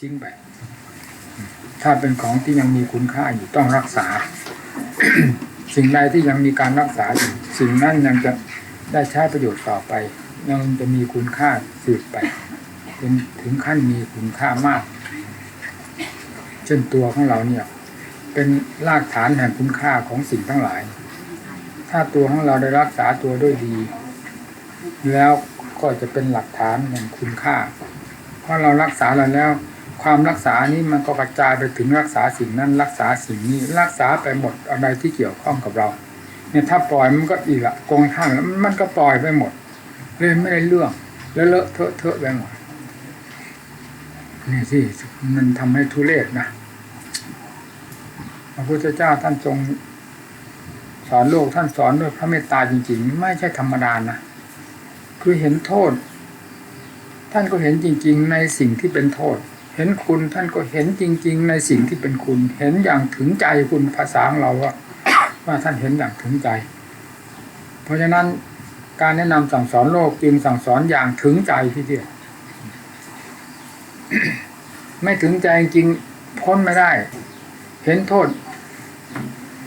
ทิ้งไป ถ้าเป็นของที่ยังมีคุณค่าอยู่ต้องรักษา สิ่งใดที่ยังมีการรักษาอยู่สิ่งนั้นยังจะได้ใช้ประโยชน์ต่อไป ยังจะมีคุณค่าสืบไปจนถึงขั้นมีคุณค่ามาก เช่นตัวของเราเนี่ย เป็นรากฐานแห่งคุณค่าของสิ่งทั้งหลาย ถ้าตัวของเราได้รักษาตัวด้วยดี แล้วก็จะเป็นหลักฐานแห่งคุณค่าเพราะเรารักษาแล้วแล้ว ความรักษานี้มันก็กระจายไปถึงรักษาสิ่งนั้น รักษาสิ่งนี้รักษาไปหมดอะไรที่เกี่ยวข้องกับเรา เนี่ยถ้าปล่อยมันก็อีกละโกงข้างแล้วมันก็ปล่อยไปหมดเลยไม่ได้เรื่อง แล้วเลอะเทอะเทอะไปหมดนี่สิมันทำให้ทุเรศนะพระพุทธเจ้าท่านทรงสอนโลกท่านสอนด้วยพระเมตตาจริง ๆ ไม่ใช่ธรรมดานะคือเห็นโทษ ท่านก็เห็นจริง ๆ ในสิ่งที่เป็นโทษ เห็นคุณท่านก็เห็นจริง ๆ ในสิ่งที่เป็นคุณ เห็นอย่างถึงใจคุณภาษาของเราว่าว่าท่านเห็นอย่างถึงใจ เพราะฉะนั้นการแนะนำสั่งสอนโลกจึงสั่งสอนอย่างถึงใจทีเดียว ไม่ถึงใจจริงพ้นไม่ได้ เห็นโทษ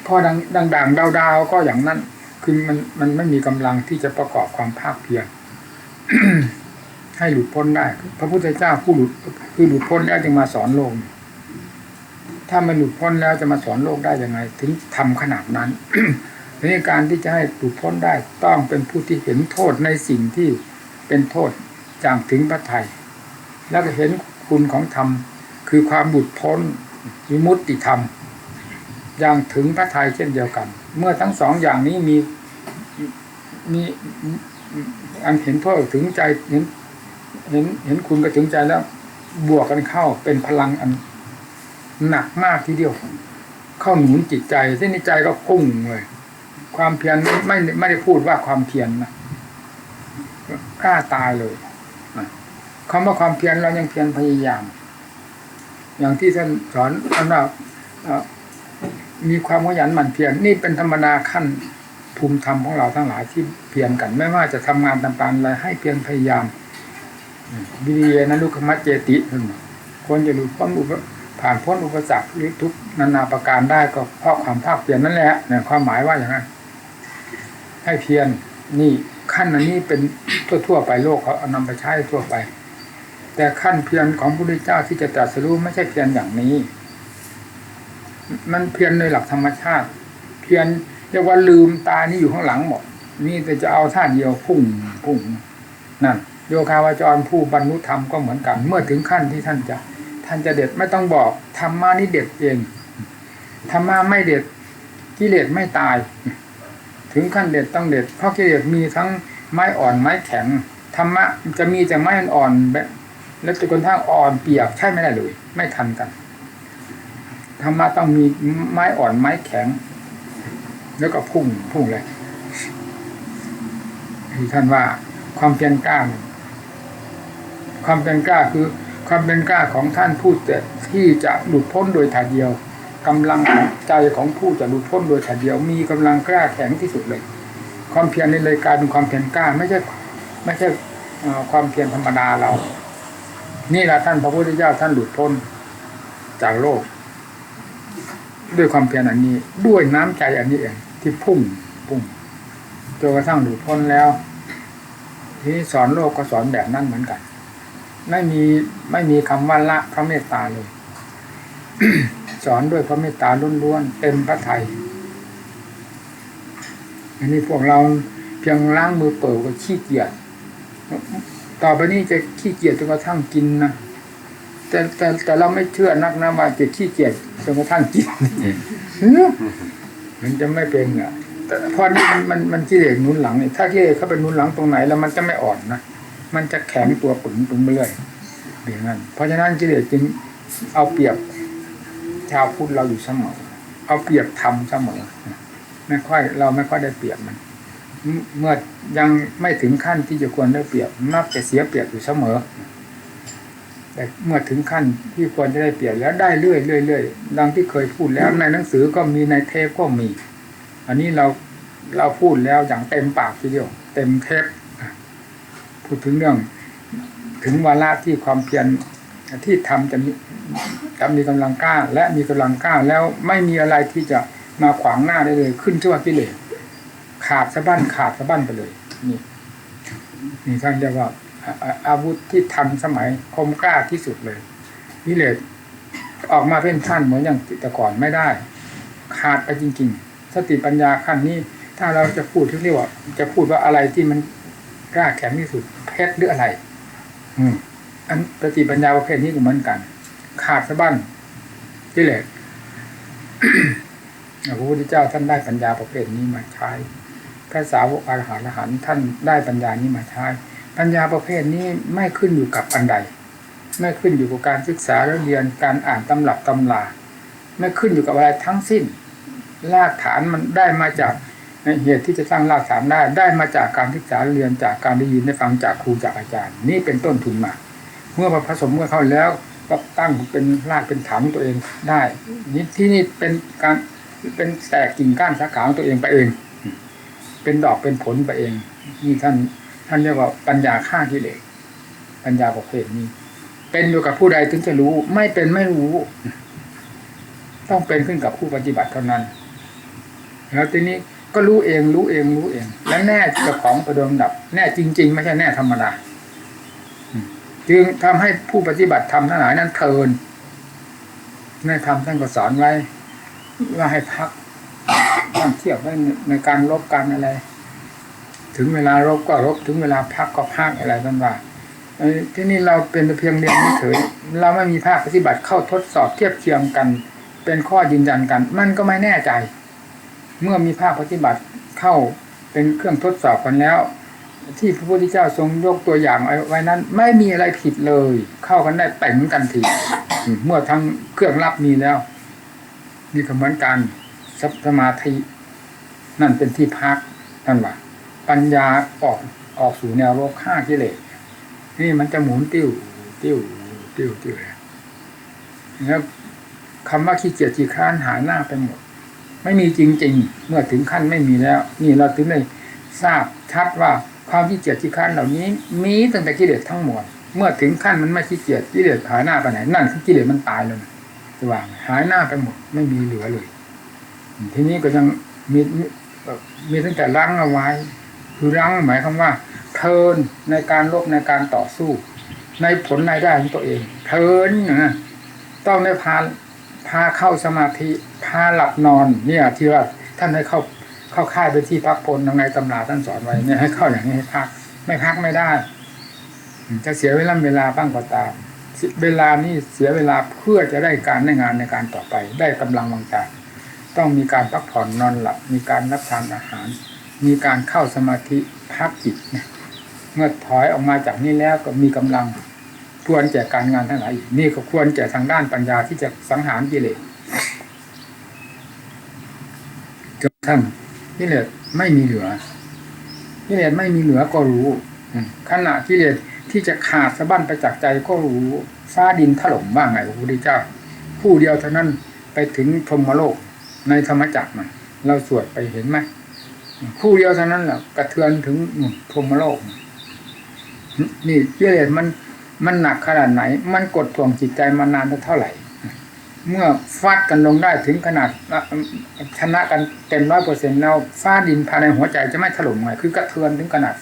พอดังดังดังดาวดาวๆก็อย่างนั้น คือมันมันไม่มีกำลังที่จะประกอบความภาคเพียร ให้หลุดพ้นได้ พระพุทธเจ้าผู้หลุดคือหลุดพ้นแล้วจึงมาสอนโลก ถ้ามันหลุดพ้นแล้วจะมาสอนโลกได้ยังไง ถึงทำขนาดนั้นในการที่จะให้หลุดพ้นได้ต้องเป็นผู้ที่เห็นโทษในสิ่งที่เป็นโทษอย่างถึงพระไทย แล้วก็เห็นคุณของธรรม คือความหลุดพ้นวิมุตติธรรมอย่างถึงพระไทยเช่นเดียวกัน เมื่อทั้งสองอย่างนี้มีมีอันเห็นโทษถึงใจเห็น เห็นเห็นคุณก็ถึงใจแล้ว บวกกันเข้าเป็นพลังอันหนักมากทีเดียว เข้าหนุนจิตใจที่ในใจก็พุ่งเลยความเพียรไม่ไม่ได้พูดว่าความเพียรนะกล้าตายเลยนะคำว่าความเพียรเรายังเพียรพยายาม อย่างที่ท่านสอนอันว่ามีความขยันหมั่นเพียรนี่เป็นธรรมดาขั้นภูมิธรรมของเราทั้งหลายที่เพียรกัน ไม่ว่าจะทำงานต่างๆอะไรให้เพียรพยายาม วิริยนะลุคมัจเจติควรจะหลุดพ้นอุปผ่านพ้นอุปสรรคหรือทุกนานาประการได้ก็เพราะความภาคเพียรนั่นแหละเนี่ยความหมายว่าอย่างนั้นให้เพียรนี่ขั้นอันนี้เป็นทั่วๆไปโลกเขาเอานำไปใช้ทั่วไป แต่ขั้นเพียรของพระพุทธเจ้าที่จะตรัสรู้ไม่ใช่เพียรอย่างนี้ มันเพียรในหลักธรรมชาติ เพียรเรียกว่าลืมตานี่อยู่ข้างหลังหมดนี่แต่จะเอาท่าเดียวพุ่งพุ่งนั่น โยคาวาจรผู้บรรลุธรรมก็เหมือนกัน เมื่อถึงขั้นที่ท่านจะ ท่านจะเด็ดไม่ต้องบอกธรรมานี่เด็ดเองธรรมะไม่เด็ดกิเลสไม่ตาย ถึงขั้นเด็ดต้องเด็ด เพราะกิเลสมีทั้งไม้อ่อนไม้แข็งธรรมะจะมีแต่ไม้อ่อนแบบแล้วจนกระทั่งอ่อนเปียกใช่ไม่ได้เลย ไม่ทันกันธรรมะต้องมีไม้อ่อนไม้แข็ง แล้วก็พุ่งพุ่งเลยที่ท่านว่าความเพียรกล้า ความเป็นกล้าคือความเป็นกล้าของท่านผู้ที่จะหลุดพ้นโดยถ่ายเดียวกำลังใจของผู้จะหลุดพ้นโดยถ่ายเดียว มีกำลังกล้าแข็งที่สุดเลย ความเพียรในเลยกายเป็นความเพียรกล้าไม่ใช่ไม่ใช่ความเพียรธรรมดาเรา นี่แหละท่านพระพุทธเจ้าท่านหลุดพ้นจากโลก ด้วยความเพียรอันนี้ ด้วยน้ำใจอันนี้เองที่พุ่งพุ่งจนกระทั่งหลุดพ้นแล้วที่สอนโลกก็สอนแบบนั้นเหมือนกัน ไม่มีไม่มีคำว่าละพระเมตตาเลย สอนด้วยพระเมตตาล้วนๆเต็มพระไทยอันนี้พวกเราเพียงล้างมือเปิดก็ขี้เกียจต่อไปนี้จะขี้เกียจจนกระทั่งกินนะแต่แต่แต่เราไม่เชื่อนักนะว่าจะขี้เกียจจนกระทั่งกินมันจะไม่เป็นอะแต่พอมันมันมันกิเลสนุนหลังเนี่ยถ้ากิเลสเข้าไปนุนหลังตรงไหนแล้วมันจะไม่อ่อนนะ มันจะแข็งตัวปึงปึงไปเรื่อยอย่างนั้น เพราะฉะนั้นกิเลสจึงเอาเปรียบชาวพุทธเราอยู่เสมอเอาเปรียบทำเสมอไม่ค่อยเราไม่ค่อยได้เปรียบมัน เมื่อยังไม่ถึงขั้นที่จะควรได้เปรียบมักจะเสียเปรียบอยู่เสมอ แต่เมื่อถึงขั้นที่ควรจะได้เปรียบแล้วได้เรื่อยเรื่อยเรื่อยดังที่เคยพูดแล้วในหนังสือก็มีในเทปก็มี อันนี้เราเราพูดแล้วอย่างเต็มปากทีเดียว เต็มเทป พูดถึงเรื่อง ถึงวาระที่ความเพียรที่ทำจะมีจะมีกำลังกล้า และมีกำลังกล้าแล้วไม่มีอะไรที่จะมาขวางหน้าได้เลย ขึ้นชื่อว่ากิเลสขาดสะบั้นขาดสะบั้นไปเลย นี่นี่ท่านเรียกว่าอ่าอ่าอาวุธที่ทันสมัยคมกล้าที่สุดเลยกิเลสออกมาเป็นท่านเหมือนอย่างแต่ก่อนไม่ได้ ขาดไปจริง ๆ สติปัญญาขั้นนี้ ถ้าเราจะพูดที่เรียกว่า จะพูดว่าอะไรที่มัน กล้าแข็งที่สุดเพชรหรืออะไร อืม อันสติปัญญาประเภทนี้ก็เหมือนกัน ขาดสะบั้นกิเลสพระพุทธเจ้าท่านได้ปัญญาประเภทนี้มาใช้พระสาวกอรหันต์อรหันต์ท่านได้ปัญญานี้มาใช้ ปัญญาประเภทนี้ไม่ขึ้นอยู่กับอันใด ไม่ขึ้นอยู่กับการศึกษาแล้วเรียนการอ่านตำรับตำราไม่ขึ้นอยู่กับอะไรทั้งสิ้นรากฐานมันได้มาจาก เหตุที่จะสร้างรากฐานได้ได้มาจากการศึกษาเรียนจากการได้ยินได้ฟังจากครูจากอาจารย์ นี่เป็นต้นทุนมา เมื่อมาผสมเมื่อเข้าแล้วก็ตั้งเป็นรากเป็นฐานของตัวเองได้นี่ที่นี่เป็นการเป็นแตกกิ่งก้านสาขาของตัวเองไปเอง เป็นดอกเป็นผลไปเองนี่ท่านท่านเรียกว่าปัญญาฆ่ากิเลสปัญญาประเภทนี้ เป็นอยู่กับผู้ใดถึงจะรู้ ไม่เป็นไม่รู้ ต้องเป็นขึ้นกับผู้ปฏิบัติเท่านั้น แล้วทีนี้ ก็รู้เองรู้เองรู้เอง และแน่กับของประดมดับ แน่จริง ๆ ไม่ใช่แน่ธรรมดาจึงทำให้ผู้ปฏิบัติธรรมทั้งหลายนั้นเทินในธรรมท่านก็สอนไว้ ว่าให้พักท่องเที่ยวไว้ในการลบกันอะไร ถึงเวลารบก็รบถึงเวลาพักก็พักอะไรกันว่าที่นี่เราเป็นเพียงเรียนเฉยเราไม่มีภาคปฏิบัติเข้าทดสอบเทียบเคียงกัน เป็นข้อยืนยันกัน มันก็ไม่แน่ใจ เมื่อมีภาคปฏิบัติเข้าเป็นเครื่องทดสอบกันแล้ว ที่พระพุทธเจ้าทรงยกตัวอย่างไว้นั้น ไม่มีอะไรผิดเลย เข้ากันได้แต่งกันทีเมื่อทั้งเครื่องรับมีแล้ว นี่ก็เหมือนกันสมาธิ นั่นเป็นที่พักนั่นว่าปัญญาออกออกสู่แนวโลกฆ่ากิเลสนี่มันจะหมุนติ้วติ้วติ้วติ้วแล้วคำว่าขี้เกียจขี้ค้านหายหน้าไปหมด ไม่มีจริง ๆ เมื่อถึงขั้นไม่มีแล้ว นี่เราถึงได้ทราบชัดว่าความขี้เกียจขี้คร้านเหล่านี้ มีตั้งแต่กิเลสทั้งหมด เมื่อถึงขั้นมันไม่ขี้เกียจกิเลสหายหน้าไปไหนนั่นคือกิเลสมันตายเลยจะว่างหายหน้าไปหมดไม่มีเหลือเลย ทีนี้ก็ยังมีมีตั้งแต่รั้งเอาไว้ คือรั้งหมายความว่า เทินในการลบในการต่อสู้ ในผลรายได้ของตัวเอง เทินนะต้องได้พา พาเข้าสมาธิพาหลับนอนเนี่ยที่ว่าท่านให้เข้าเข้าค่ายไปที่พักพลในตำราท่านสอนไว้เนี่ยให้เข้าอย่างนี้ให้พัก ไม่พักไม่ได้ จะเสียเวลาเวลาบ้างก็ตาม เวลานี่เสียเวลาเพื่อจะได้การได้งานในการต่อไป ได้กำลังวังใจต้องมีการพักผ่อนนอนหลับ มีการรับทานอาหาร มีการเข้าสมาธิพักจิตเมื่อถอยออกมาจากนี้แล้วก็มีกำลัง ควรแก่การงานทั้งหลายอีกนี่ก็ควรแก่ทางด้านปัญญาที่จะสังหารกิเลสจนท่านกิเลสไม่มีเหลือกิเลสไม่มีเหลือก็รู้ขณะกิเลสที่จะขาดสะบั้นไปจากใจก็รู้ฟ้าดินถล่มว่างไงพระพุทธเจ้า ผู้เดียวเท่านั้นไปถึงพรมโลกในธรรมจักรมันเราสวดไปเห็นไหมผู้เดียวเท่านั้นแหละกระเทือนถึงพรมโลก นี่กิเลสมัน มันหนักขนาดไหน มันกดท่วงจิตใจมานานเท่าไหร่ เมื่อฟาดกันลงได้ถึงขนาดชนะกันเต็มร้อยเปอร์เซ็นต์แล้วฟ้าดินภายในหัวใจจะไม่ถล่มไงคือกระเทือนถึงขนาด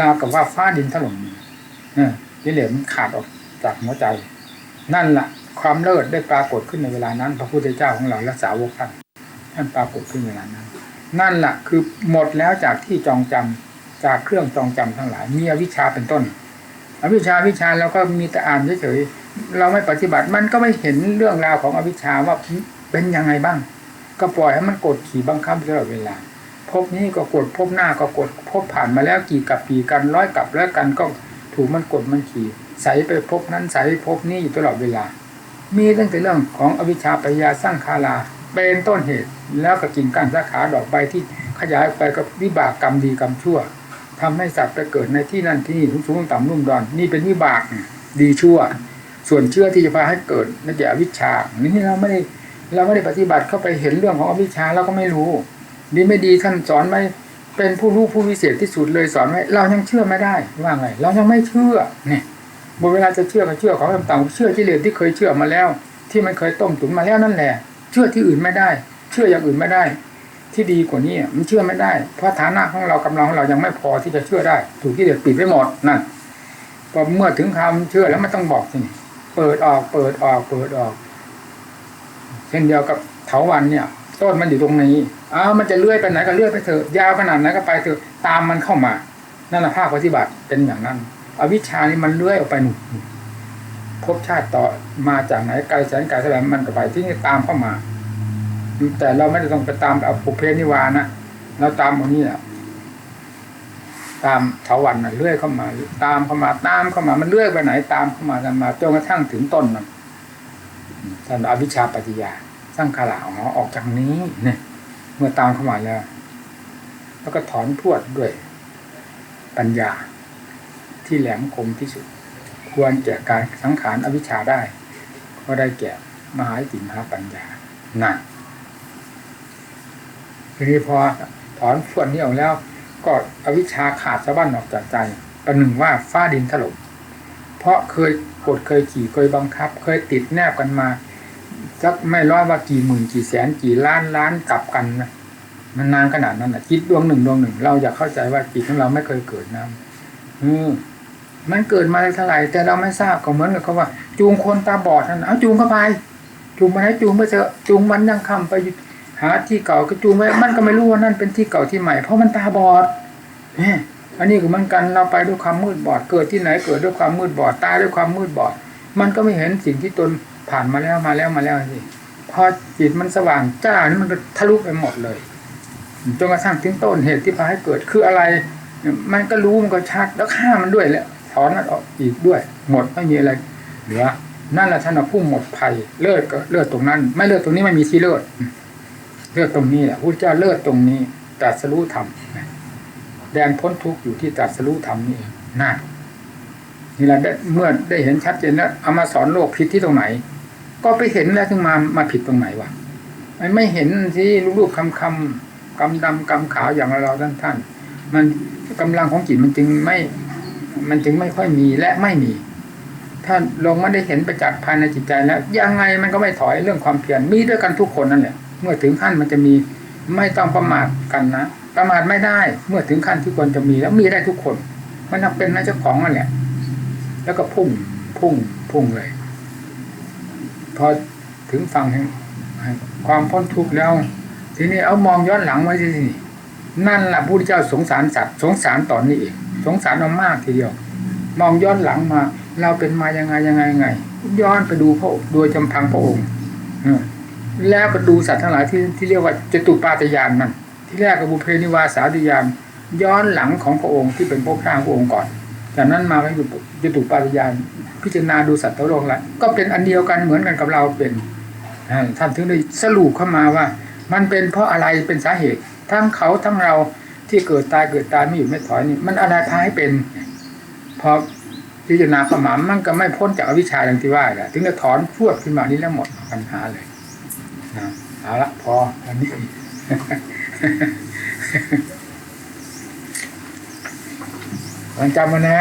ราวกับว่าฟ้าดินถล่มเนี่ยกิเลสมันขาดออกจากหัวใจ นั่นแหละความเลิศได้ปรากฏขึ้นในเวลานั้น พระพุทธเจ้าของเราและสาวกท่านท่านปรากฏขึ้นเวลานั้น นั่นแหละคือหมดแล้วจากที่จองจำจากเครื่องจองจำทั้งหลายมีอวิชชาเป็นต้น อวิชชาวิชาเราก็มีแต่อ่านเฉยๆเราไม่ปฏิบัติมันก็ไม่เห็นเรื่องราวของอวิชชาว่าเป็นยังไงบ้าง ก็ปล่อยให้มันกดขี่บังคับตลอดเวลาพบนี้ก็กดพบหน้าก็กดพบผ่านมาแล้วกี่กับกี่กันร้อยกับแล้วกันก็ถูกมันกดมันขี่ใส่ไปพบนั้นใส่พบนี้อยู่ตลอดเวลา มีตั้งแต่เรื่องของอวิชชาปัญญาสร้างคาลาเป็นต้นเหตุแล้วก็กิ่งก้านสาขาดอกใบที่ขยายไปกับวิบากกรรมดีกรรมชั่ว ทำให้สัตว์ไปเกิดในที่นั่นที่นี่สูงต่ำนุ่มดอน นี่เป็นวิบากดีชั่ว ส่วนเชื่อที่จะพาให้เกิดนั่นจะอวิชชานี่เราไม่ได้เราไม่ได้ปฏิบัติเข้าไปเห็นเรื่องของอวิชชาเราก็ไม่รู้ดีไม่ดีท่านสอนไว้เป็นผู้รู้ผู้วิเศษที่สุดเลยสอนไว้เรายังเชื่อไม่ได้ว่าไง เรายังไม่เชื่อเนี่ยบนเวลาจะเชื่อก็เชื่อของต่างๆเชื่อที่เลสที่เคยเชื่อมาแล้ว ที่มันเคยต้มตุ๋นมาแล้วนั่นแหละ เชื่อที่อื่นไม่ได้ เชื่ออย่างอื่นไม่ได้ ที่ดีกว่านี้มันเชื่อไม่ได้ เพราะฐานะของเรากำลังของเรายังไม่พอที่จะเชื่อได้ ถูกที่เด็ดปิดไว้หมดนั่นพอเมื่อถึงคำเชื่อแล้วไม่ต้องบอกสิเปิดออกเปิดออกเปิดออก เช่นเดียวกับเถาวันเนี่ยต้นมันอยู่ตรงนี้อ้าวมันจะเลื่อยไปไหนก็เลื่อยไปเถอะยาวขนาดไหนก็ไปเถอะตามมันเข้ามานั่นแหละภาคปฏิบัติเป็นอย่างนั้น อวิชชานี่มันเลื่อยออกไปหนุนภพชาติต่อมาจากไหนไกลแสนไกลเท่าไรมันก็ไปที่นี่ตามเข้ามา แต่เราไม่ได้ต้องไปตามเอาปุเพนิวานะเราตามตรงนี้แหละตามเถาวันน่ะเลื่อยเข้ามา ตามเข้ามาตามเข้ามามันเลื่อยไปไหน ตามเข้ามากันมาจนกระทั่งถึงต้นมันสันอวิชชาปัจจยาสร้างขาลาอ๋อออกจากนี้เนี่ยเมื่อตามเข้ามาแล้ว แล้วก็ถอนพวดด้วย ปัญญา ที่แหลมคมที่สุด ควรแก่การสังขารอวิชชาได้ ก็ได้แก่มหาติมหาปัญญานั่น ทีนี้พอถอนส่วนนี้ออกแล้ว ก็อวิชชาขาดสะบั้นออกจากใจประหนึ่งว่าฟ้าดินถล่มเพราะเคยกดเคยขี่เคยบังคับ เคยติดแนบกันมาสักไม่ร้อยว่ากี่หมื่นกี่แสนกี่ล้านล้านกลับกันนะมันนานขนาดนั้นนะจิตดวงหนึ่งดวงหนึ่ง เราอยากเข้าใจว่าจิตของเราไม่เคยเกิดนะอืมมันเกิดมาเท่าไหร่แต่เราไม่ทราบก็เหมือนกับเขาว่า จูงคนตาบอดนั่นเอาจูงเข้าไปจูงมาให้จูงไปเถอะจูงมันยังคำไป หาที่เก่าก็จูงไว้มันก็ไม่รู้ว่านั่นเป็นที่เก่าที่ใหม่ เพราะมันตาบอดอันนี้ก็เหมือนกันเราไปด้วยความมืดบอด เกิดที่ไหนเกิดด้วยความมืดบอดตายด้วยความมืดบอด มันก็ไม่เห็นสิ่งที่ตนผ่านมาแล้วมาแล้วมาแล้วสิพอจิตมันสว่างจ้านี่มันก็ทะลุไปหมดเลยจนกระทั่งถึงต้นเหตุที่พาให้เกิดคืออะไร มันก็รู้มันก็ชัดแล้วฆ่ามันด้วยแล้วถอนมันออกอีกด้วย หมดไม่มีอะไรเหลือนั่นแหละท่านผู้หมดภัยเลิศก็เลิศตรงนั้น ไม่เลิศตรงนี้ไม่มีที่เลิศ เลิศตรงนี้แหละพระเจ้าเลิศตรงนี้ตรัสรู้ธรรมแดนพ้นทุกข์อยู่ที่ตรัสรู้ธรรมนี่เองนั่นนี่แหละได้เมื่อได้เห็นชัดเจนแล้วเอามาสอนโลกผิดที่ตรงไหน ก็ไปเห็นแล้วถึงมามาผิดตรงไหนวะไม่ไม่เห็นที่รูปๆคำคำกำดำกำขาวอย่างเราท่านท่านมันกำลังของจิตมันจึงไม่ มันจึงไม่ค่อยมีและไม่มี ถ้าลงไม่ได้เห็นประจักษ์ภายในจิตใจแล้วยังไงมันก็ไม่ถอยเรื่องความเพียรมีด้วยกันทุกคนนั่นแหละ เมื่อถึงขั้นมันจะมีไม่ต้องประมาทกันนะประมาทไม่ได้ เมื่อถึงขั้นที่ควรจะมีแล้วมีได้ทุกคน มันนับเป็นนะเจ้าของนั่นแหละแล้วก็พุ่งพุ่งพุ่งเลย พอถึงฝั่งแห่งความพ้นทุกข์แล้ว ทีนี้เอามองย้อนหลังไว้ที่นี่นั่นแหละพระพุทธเจ้าสงสารสัตว์สงสารตอนนี้เองสงสารเรามากทีเดียวมองย้อนหลังมา เราเป็นมายังไงยังไงยังไง ย้อนไปดูพระโดยจำพังพระองค์ แล้วก็ดูสัตว์ทั้งหลายที่ที่เรียกว่าจตุปาตยานนั่นที่แรกกับบุเพนิวาสาติยานย้อนหลังของพระองค์ที่เป็นพระพระพระองค์ก่อน จากนั้นมาให้ดูจตุปาตยานพิจารณาดูสัตว์ทั้งโลกล้วก็เป็นอันเดียวกันเหมือนกันกับเราเป็นท่านถึงได้สรุปเข้ามาว่า มันเป็นเพราะอะไรเป็นสาเหตุ ทั้งเขาทั้งเราที่เกิดตายเกิดตายไม่อยู่ไม่ถอยนี่มันอะไรพาให้เป็นพอพิจารณาขมามันก็ไม่พ้นจากอวิชชาอย่างที่ว่าแหละถึงจะถอนพวดขึ้นมานี้แล้วหมดปัญหาเลย เอาละพออันนี้จำมานะ